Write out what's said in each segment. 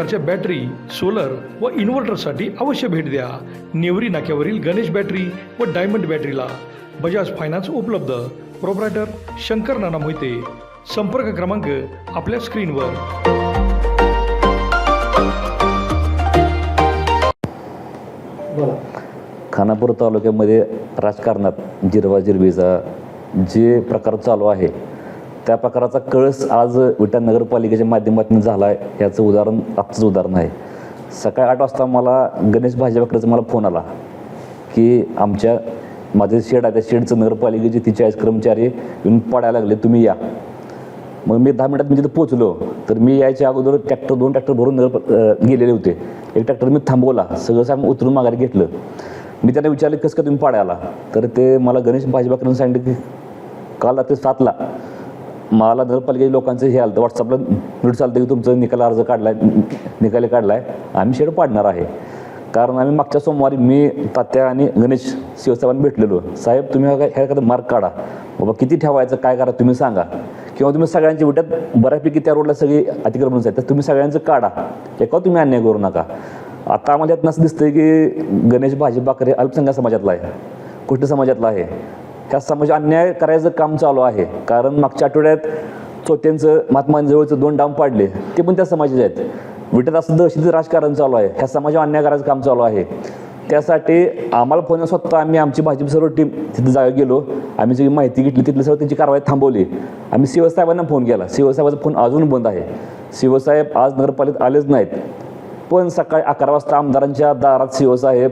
प्रकारच्या battery solar व इन्व्हर्टरसाठी अवश्य भेट द्या. नेवरी नाक्यावरील गणेश बॅटरी व डायमंड बॅटरीला बजाज फायनान्स उपलब्ध. प्रोप्रायटर शंकर नाना मोहिते. संपर्क क्रमांक आपल्या स्क्रीनवर. खानापूर तालुक्यामध्ये राजकारणात जिरवा जिरवीचा जे प्रकार चालू आहे त्या प्रकाराचा कळस आज विटा नगरपालिकेच्या माध्यमातून झाला आहे याचं उदाहरण आजचंच उदाहरण आहे. सकाळी आठ वाजता मला गणेश भाजपाकडेचा मला फोन आला की आमच्या माझे शेड आहे त्या शेडचं नगरपालिकेचे आहेत कर्मचारी येऊन पडायला लागले तुम्ही या. मग मी दहा मिनिटात मी तिथे पोचलो तर मी यायच्या अगोदर ट्रॅक्टर दोन ट्रॅक्टर भरून नगर गेलेले होते. एक ट्रॅक्टर मी थांबवला सगळं सांग उतरून माघारी घेतलं. मी त्यांना विचारलं कसं का तुम्ही पाडायला? तर ते मला गणेश भाजपाकडून सांगितलं की काल रात्री सातला. मला नगरपालिकेच्या लोकांचं हे आलं व्हॉट्सअपला नोटीस चालतं की तुमचं निकाल अर्ज काढलाय निकाली काढलाय. आम्ही शेड पाडणार आहे. कारण आम्ही मागच्या सोमवारी मी तात्या आणि गणेश शिवसाहेबांना भेटलेलो. साहेब तुम्ही ह्या एखादा मार्क काढा. बाबा किती ठेवायचं काय करा तुम्ही सांगा. किंवा तुम्ही सगळ्यांच्या विट्यात बऱ्यापैकी त्या रोडला सगळी अतिक्रमण आहेत तर तुम्ही सगळ्यांचं काढा. एका तुम्ही अन्याय करू नका. आता आम्हाला यातनं असं दिसतंय की गणेश भाजी बाकरे अल्पसंख्याक समाजातला आहे. कुष्ठ समाजातला आहे. ह्या समाज अन्याय करायचं काम चालू आहे. कारण मागच्या आठवड्यात चोत्यांचं महात्माजवळचं दोन डाम पाडले. ते पण त्या समाजाचे आहेत. विटत असं दहशतीचं राजकारण चालू आहे. ह्या समाजावर अन्याय करायचं काम चालू आहे. त्यासाठी आम्हाला फोन स्वतः. आम्ही आमची भाजप सर्व टीम तिथं जागा गेलो. आम्ही सगळी माहिती घेतली. तिथली सर्व त्यांची कारवाई थांबवली. आम्ही शिवसाहेबांना फोन केला. शिवसाहेबाचा फोन अजून बंद आहे. शिवसाहेब आज नगरपालिकेत आलेच नाहीत. पण सकाळी अकरा वाजता आमदारांच्या दारात शिवसाहेब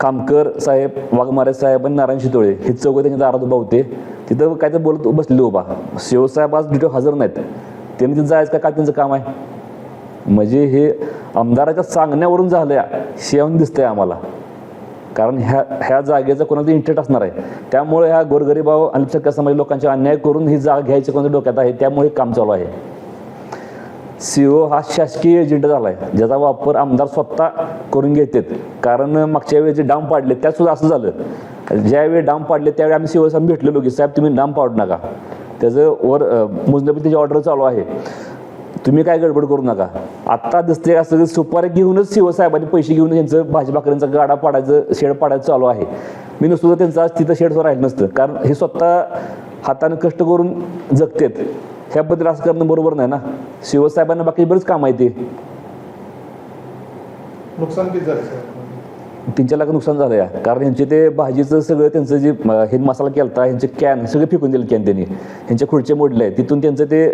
कामकर साहेब वाघमारे साहेब आणि नारायण शितोळे. हे चौघ त्यांच्या दारात उभा होते. तिथं काय तर बोलत बसले उभा. शिवसाहेब आज डिटेल हजर नाहीत. त्यांनी तिथं जायचं का? काय त्यांचं काम आहे? म्हणजे हे आमदाराच्या सांगण्यावरून झालं शेवून दिसतंय आम्हाला. कारण ह्या ह्या जागेचा कोणाचा इंटरेस्ट असणार आहे. त्यामुळे ह्या गोरगरीबाव अल्पसंख्याक समाज लोकांचे अन्याय करून ही जागा घ्यायची कोणाच्या डोक्यात आहे? त्यामुळे काम चालू आहे. सीओ हा शासकीय एजंट झाला आहे ज्याचा वापर आमदार स्वतः करून घेतात. कारण मागच्या वेळी जे डाम पाडले त्यात सुद्धा असं झालं. ज्यावेळी डाम पाडले त्यावेळी आम्ही सीओ साहेब भेटलेलो की साहेब तुम्ही डाम पाडू नका. त्याचं वर मोजण्यापती त्याची ऑर्डर चालू आहे तुम्ही काय गडबड करू नका. आत्ता दिसते असं सुपारी घेऊनच शिवसाहेबांनी पैसे घेऊन त्यांचं भाजपाकऱ्यांचा गाडा पाडायचं शेड पाडायचं चालू आहे. मी नुसतं त्यांचं आज तिथं शेडवर राहिलं नसतं. कारण हे स्वतः हाताने कष्ट करून जगतेत. ह्याबद्दल असं करणं बरोबर नाही ना. शिवसाहेबांना बाकी बरेच काम आहे ते. नुकसान किती झालं लाख नुकसान झालं या. कारण ह्यांचे ते भाजीचं सगळं त्यांचं जे हे मसाला केलता ह्यांचे कॅन सगळे फेकून दिले कॅन त्यांनी. ह्यांचे खुर्चे मोडले आहे तिथून त्यांचं ते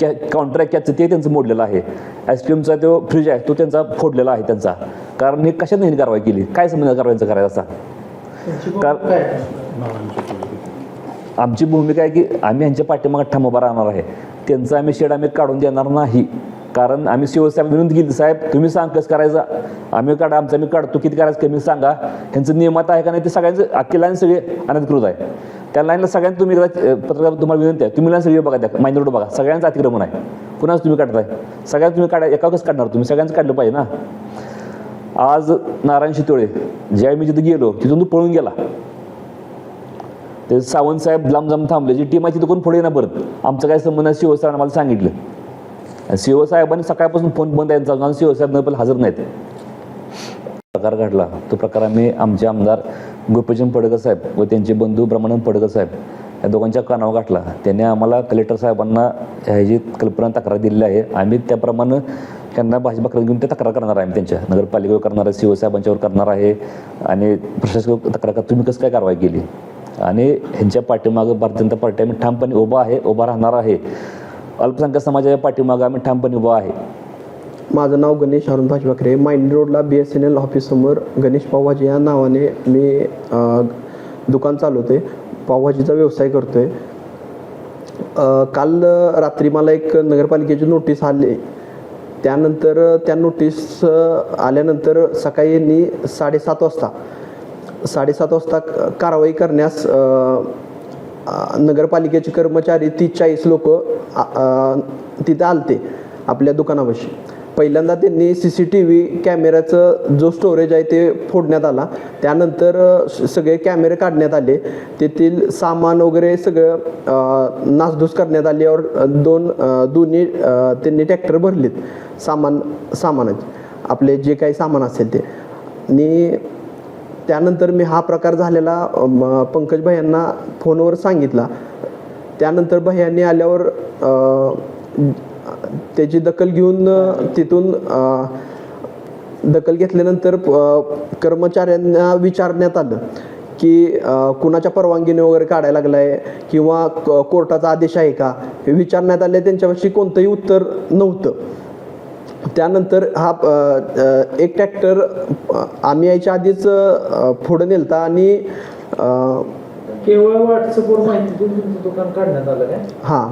कॅ काउंटर कॅचचं ते त्यांचं मोडलेलं आहे. आईस्क्रीमचा तो फ्रीज आहे तो त्यांचा फोडलेला आहे त्यांचा. कारण हे कशाने ह्यांनी कारवाई केली? काय संबंध कारवाईचा करायचा कार आमची भूमिका आहे की आम्ही यांच्या पाठीमागे ठाम उभा राहणार आहे. त्यांचं आम्ही शेड आम्ही काढून देणार नाही. कारण आम्ही शिवसेना विनंती केली साहेब तुम्ही सांग कसं करायचं? आम्ही काढा आमचं आम्ही काढतो. किती करायचं कमी सांगा. ह्यांचं नियमात आहे का नाही ते सगळ्यांचं अख्खी लाईन सगळे अनधिकृत आहे. त्या लाईनला सगळ्यांना तुम्ही एकदा पत्रकार तुम्हाला विनंती आहे. तुम्ही लाईन सगळी बघा त्या माइंड रोड बघा. सगळ्यांचं अतिक्रमण आहे. कुणाच तुम्ही काढताय? सगळ्यांना तुम्ही काढा. एका कसं काढणार तुम्ही? सगळ्यांचं काढलं पाहिजे ना. आज नारायण शितोळे ज्यावेळी मी जिथं गेलो तिथून तो पळून गेला. ते सावंत साहेब लांब जाम थांबले. जी टीम आहे ती कोण पुढे ना परत? आमचं काय संबंध आहे शिवसाहेब आम्हाला सांगितलं. शिवसाहेबांनी सकाळपासून फोन बंद आहे कारण शिवसाहेब पण हजर नाहीत. प्रकार घडला. तो प्रकार आम्ही आमचे आमदार गोपीचंद पडकर साहेब व त्यांचे बंधू ब्रह्मानंद पडकर साहेब या दोघांच्या कानावर गाठला त्यांनी आम्हाला कलेक्टर साहेबांना ह्याची कल्पना तक्रार दिलेली आहे. आम्ही त्याप्रमाणे त्यांना भाजपा घेऊन ते तक्रार करणार आहे आम्ही त्यांच्या. नगरपालिकेवर करणार आहे शिवसाहेबांच्यावर करणार आहे. आणि प्रशासक तक्रार तुम्ही कसं काय कारवाई केली? आणि ह्यांच्या पाठीमागं भारतीय जनता पार्टी आम्ही ठामपणे उभा आहे उभा राहणार आहे. अल्पसंख्याक समाजाच्या पाठीमागं आम्ही ठामपणे उभा आहे. माझं नाव गणेश अरुण भाजपाकरे माइंड रोडला बी एस एन एल ऑफिससमोर गणेश पावभाजी या नावाने मी दुकान चालवते पावभाजीचा व्यवसाय करतोय. काल रात्री मला एक नगरपालिकेची नोटीस आली. त्यानंतर त्या नोटीस आल्यानंतर सकाळी यांनी साडेसात वाजता साडेसात वाजता कारवाई करण्यास नगरपालिकेचे कर्मचारी तीस चाळीस लोक तिथे आलते आपल्या दुकानापाशी. पहिल्यांदा त्यांनी सी सी टी व्ही कॅमेऱ्याचं जो स्टोरेज आहे ते फोडण्यात आला. त्यानंतर सगळे कॅमेरे काढण्यात आले. तेथील सामान वगैरे सगळं नासधूस करण्यात आली और दोन दोन्ही त्यांनी ट्रॅक्टर भरलेत सामान सामानाचे. आपले जे काही सामान असेल ते. आणि त्यानंतर मी हा प्रकार झालेला पंकज भाई फोनवर सांगितला. त्यानंतर भैयांनी आल्यावर त्याची दखल घेऊन तिथून दखल घेतल्यानंतर कर्मचाऱ्यांना विचारण्यात आलं की कुणाच्या परवानगीने वगैरे काढायला लागलाय किंवा क- कोर्टाचा आदेश आहे का? हे विचारण्यात आले. त्यांच्यापाशी कोणतंही उत्तर नव्हतं. त्यानंतर हा एक ट्रॅक्टर आम्ही यायच्या आधीच पुढं नेलता आणि केवळ व्हॉट्सअपवर माहिती देऊन तुमचं दुकान काढण्यात आलं काय? हां.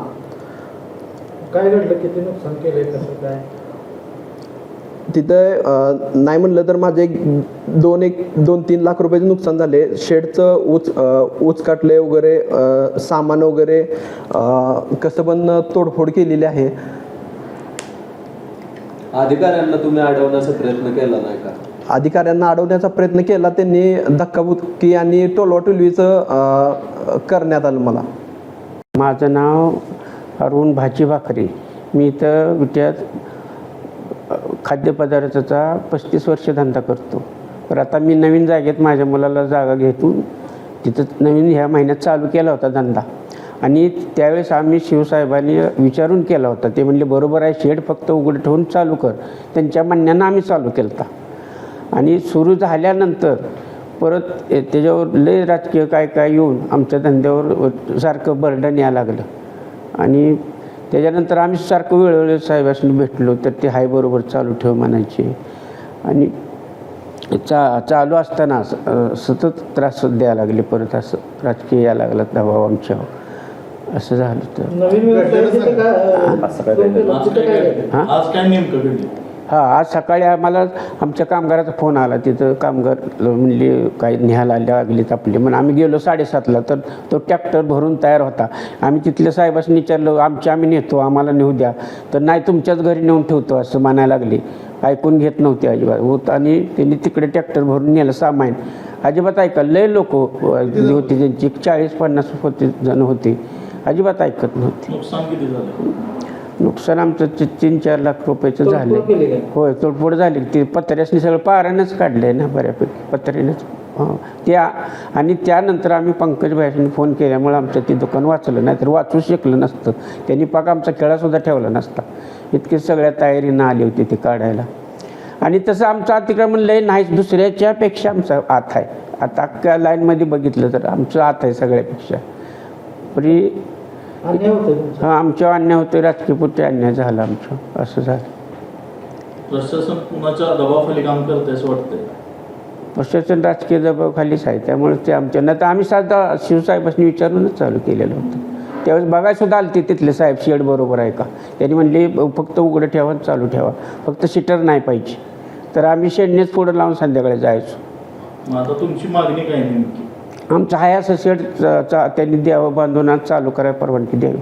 काय घडलं? किती नुकसान केलंय? कसं काय? तिथं नाही म्हणलं तर माझे एक दोन एक दोन तीन लाख रुपयाचे नुकसान झाले शेडचं उच उच काटले वगैरे सामान वगैरे कसं पण तोडफोड केलेली आहे. अधिकाऱ्यांना तुम्ही अडवण्याचा प्रयत्न केला नाही का? अधिकाऱ्यांना अडवण्याचा प्रयत्न केला त्यांनी धक्काबुक्की आणि टोलवाटोलवीचं करण्यात आलं मला. माझं नाव अरुण भाची भाकरे. मी इथं विट्यात खाद्यपदार्थाचा पस्तीस वर्ष धंदा करतो. तर आता मी नवीन जागेत माझ्या मुलाला जागा घेतून तिथं नवीन ह्या महिन्यात चालू केला होता धंदा. आणि त्यावेळेस आम्ही शिवसाहेबांनी विचारून केला होता. ते म्हणले बरोबर आहे शेड फक्त उघडं ठेवून चालू कर. त्यांच्या म्हणण्यानं आम्ही चालू केला होता आणि सुरू झाल्यानंतर परत त्याच्यावर लय राजकीय काय काय येऊन आमच्या धंद्यावर सारखं बर्डन यायला लागलं. आणि त्याच्यानंतर आम्ही सारखं वेळोवेळी साहेबांनी भेटलो तर ते हाय बरोबर चालू ठेव म्हणायचे. आणि चा चालू असताना सतत त्रास द्यायला लागले परत असं राजकीय यायला लागला दबाव आमच्यावर. असं झालं तर? हां आज काय नेमकं घडलं? हां आज सकाळी आम्हाला आमच्या कामगाराचा फोन आला. तिथं कामगार म्हणले काही न्यायला आले लागलीत आपले म्हणून आम्ही गेलो साडेसातला तर तो ट्रॅक्टर भरून तयार होता. आम्ही तिथल्या साहेबांनी विचारलं आमच्या आम्ही नेतो आम्हाला नेऊ द्या. तर नाही तुमच्याच घरी नेऊन ठेवतो असं म्हणायला लागले. ऐकून घेत नव्हते अजिबात. होत आणि त्यांनी तिकडे ट्रॅक्टर भरून नेलं सामान. अजिबात ऐका लय लोक होते ज्यांची चाळीस पन्नास होते जण होते. अजिबात ऐकत नव्हते. नुकसान किती झालं? नुकसान आमचं ती- तीन चार लाख रुपयाचं झालं? होय तोडफोड झाली. ते पत्र्यासनी सगळं पारानंच काढलंय ना बऱ्यापैकी पत्र्यानेच. हां. त्या आणि त्यानंतर आम्ही पंकज भाईंनी फोन केल्यामुळे आमचं ते दुकान वाचलं नाही तर वाचू शकलं नसतं. त्यांनी पाक आमचा खेळासुद्धा ठेवला नसता. इतके सगळ्या तयारीनं आली होती ते काढायला. आणि तसं आमचं अतिक्रमण लय नाहीच दुसऱ्याच्यापेक्षा आमचं आत आहे. आता अख्ख्या लाईनमध्ये बघितलं तर आमचं आत आहे सगळ्यापेक्षा. तरी अन्याय तुमचा? हा आमच्या अन्याय होते राजकीयपुरते अन्याय झाला आमचं असं झालं. प्रशासन कुणाच्या दबावाखाली काम करतंय असं वाटतंय? प्रशासन राजकीय दबावाखालीच आहे त्यामुळे ते आमच्या नाही तर आम्ही साधा शिवसाहेबांनी विचारूनच चालू केलेलं होतं. त्यावेळेस बघायला सुद्धा आलते तिथले साहेब शेड बरोबर आहे का? त्यांनी म्हणले फक्त उघडं ठेवा चालू ठेवा फक्त शिटर नाही पाहिजे. तर आम्ही शेडनेच पुढं लावून संध्याकाळी जायचो. आता तुमची मागणी काय नेमकी? आमचं आहे असं शेड चा- चा- त्यांनी द्यावं बांधून चालू करायला परवानगी द्यावी.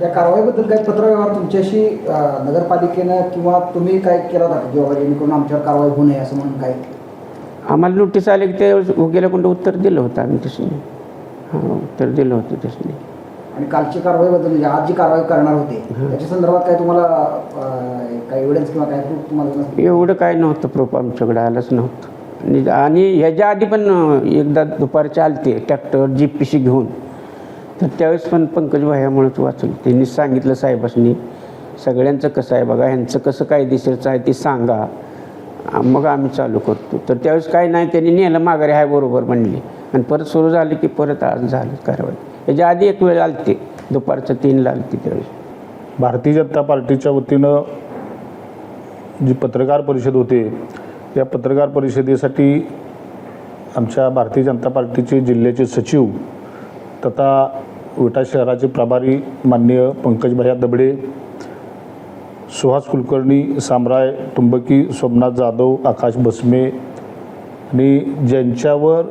या कारवाईबद्दल काही पत्रव्यवहार तुमच्याशी नगरपालिकेनं किंवा तुम्ही काय केला होता? बाबा जेणेकरून आमच्यावर कारवाई होऊ नये असं म्हणून काय आम्हाला नोटीस आले की ते गेल्या कोणतं उत्तर दिलं होतं आम्ही तसं हां उत्तर दिलं होतं तसं आणि कालची कारवाईबद्दल म्हणजे आज जी कारवाई करणार होते त्याच्या संदर्भात काय तुम्हाला काही एव्हिडन्स किंवा काय प्रूफ तुम्हाला? एवढं काय नव्हतं प्रूफ आमच्याकडे आलंच नव्हतं. आणि आणि ह्याच्या आधी पण एकदा दुपारचे आलते ट्रॅक्टर जी पी सी घेऊन. तर त्यावेळेस पण पंकज भायामुळेच वाचलं. त्यांनी सांगितलं साहेबांनी सगळ्यांचं कसं आहे बघा ह्यांचं कसं कायदेशीरचं आहे ते सांगा. मग आम्ही चालू करतो. तर त्यावेळेस काय नाही त्यांनी नेलं माघारी आहे बरोबर म्हणली. आणि परत सुरू झाली की परत आज झालं कारवाई. याच्या आधी एक वेळ आलते दुपारचं तीनला आलती त्यावेळेस. भारतीय जनता पार्टीच्या वतीनं जी पत्रकार परिषद होते या पत्रकार परिषदेसाठी आमच्या भारतीय जनता पार्टीचे जिल्ह्याचे सचिव तथा विटा शहराचे प्रभारी माननीय पंकजभया दबडे सुहास कुलकर्णी सामराय तुंबकी सोमनाथ जाधव आकाश बसमे आणि ज्यांच्यावर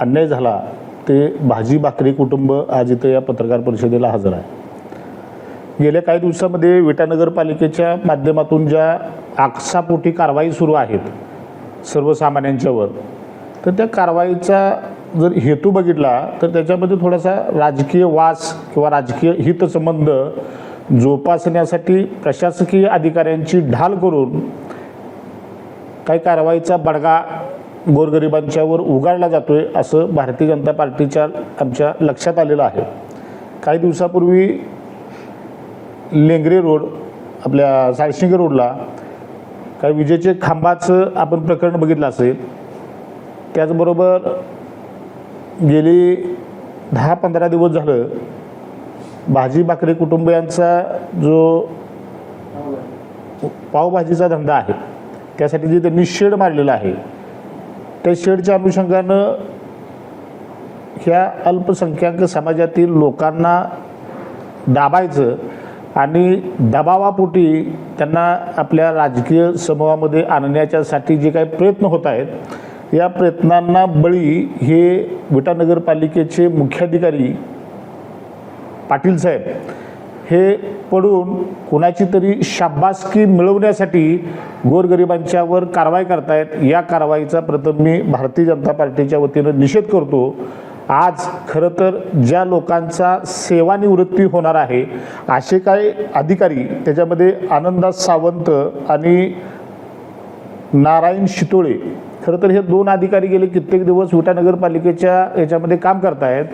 अन्याय झाला ते भाजी भाकरी कुटुंब आज इथं या पत्रकार परिषदेला हजर आहे. गेल्या काही दिवसामध्ये विटा नगरपालिकेच्या माध्यमातून ज्या आकसापोटी कारवाई सुरू आहेत सर्वसामान्यांच्यावर तर त्या कारवाईचा जर हेतू बघितला तर त्याच्यामध्ये थोडासा राजकीय वास किंवा राजकीय हितसंबंध जोपासण्यासाठी प्रशासकीय अधिकाऱ्यांची ढाल करून काही कारवाईचा बडगा गोरगरिबांच्यावर उघडला जातो आहे असं भारतीय जनता पार्टीच्या आमच्या लक्षात आलेलं आहे. काही दिवसापूर्वी लेंगरे रोड आपल्या साळशिंगे रोडला कारण विजेचे खांबाचं आपण प्रकरण बघितलं असेल त्याचबरोबर गेली दहा पंधरा दिवस झालं भाजी भाकरी कुटुंबियांचा जो पावभाजीचा धंदा आहे त्यासाठी जे त्यांनी शेड मारलेला आहे त्या शेडच्या अनुषंगानं ह्या अल्पसंख्याक समाजातील लोकांना दाबायचं आणि दबावापोटी त्यांना आपल्या राजकीय समूहामध्ये आणण्याच्यासाठी जे काही प्रयत्न होत आहेत या प्रयत्नांना बळी हे विटा नगरपालिकेचे मुख्याधिकारी पाटील साहेब हे पडून कुणाची तरी शाबासकी मिळवण्यासाठी गोरगरिबांच्यावर कारवाई करतायत. या कारवाईचा प्रथम मी भारतीय जनता पार्टीच्या वतीनं निषेध करतो. आज खरं तर ज्या लोकांचा सेवानिवृत्ती होणार आहे असे काही अधिकारी त्याच्यामध्ये आनंदास सावंत आणि नारायण शितोळे खरं तर हे दोन अधिकारी गेले कित्येक दिवस विटा नगरपालिकेच्या याच्यामध्ये काम करतायत.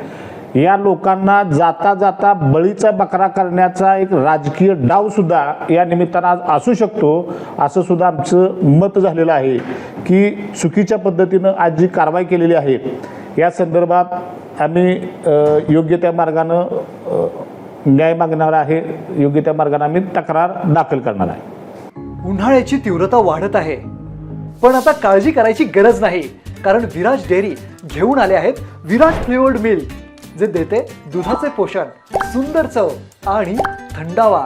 या लोकांना जाता जाता बळीचा बकरा करण्याचा एक राजकीय डाव सुद्धा या निमित्तानं आज असू शकतो असं सुद्धा आमचं मत झालेलं आहे की चुकीच्या पद्धतीनं आज जी कारवाई केलेली आहे या संदर्भात आम्ही योग्य त्या मार्गानं न्याय मागणार आहे योग्य त्या मार्गानं आम्ही तक्रार दाखल करणार आहे. उन्हाळ्याची तीव्रता वाढत आहे. पण आता काळजी करायची गरज नाही कारण विराज डेअरी घेऊन आले आहेत विराज फ्लेवर्ड मिल्क जे देते दुधाचे पोषण सुंदर चव आणि थंडावा.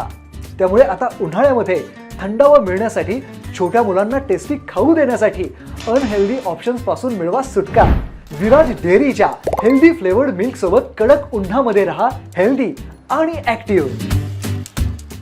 त्यामुळे आता उन्हाळ्यामध्ये थंडावा मिळण्यासाठी छोट्या मुलांना टेस्टी खाऊ देण्यासाठी अनहेल्दी ऑप्शन्सपासून मिळवा सुटका. विराज डेअरीच्या हेल्दी फ्लेवर्ड मिल्क सोबत कडक उन्हामध्ये रहा हेल्दी आणि ऍक्टिव्ह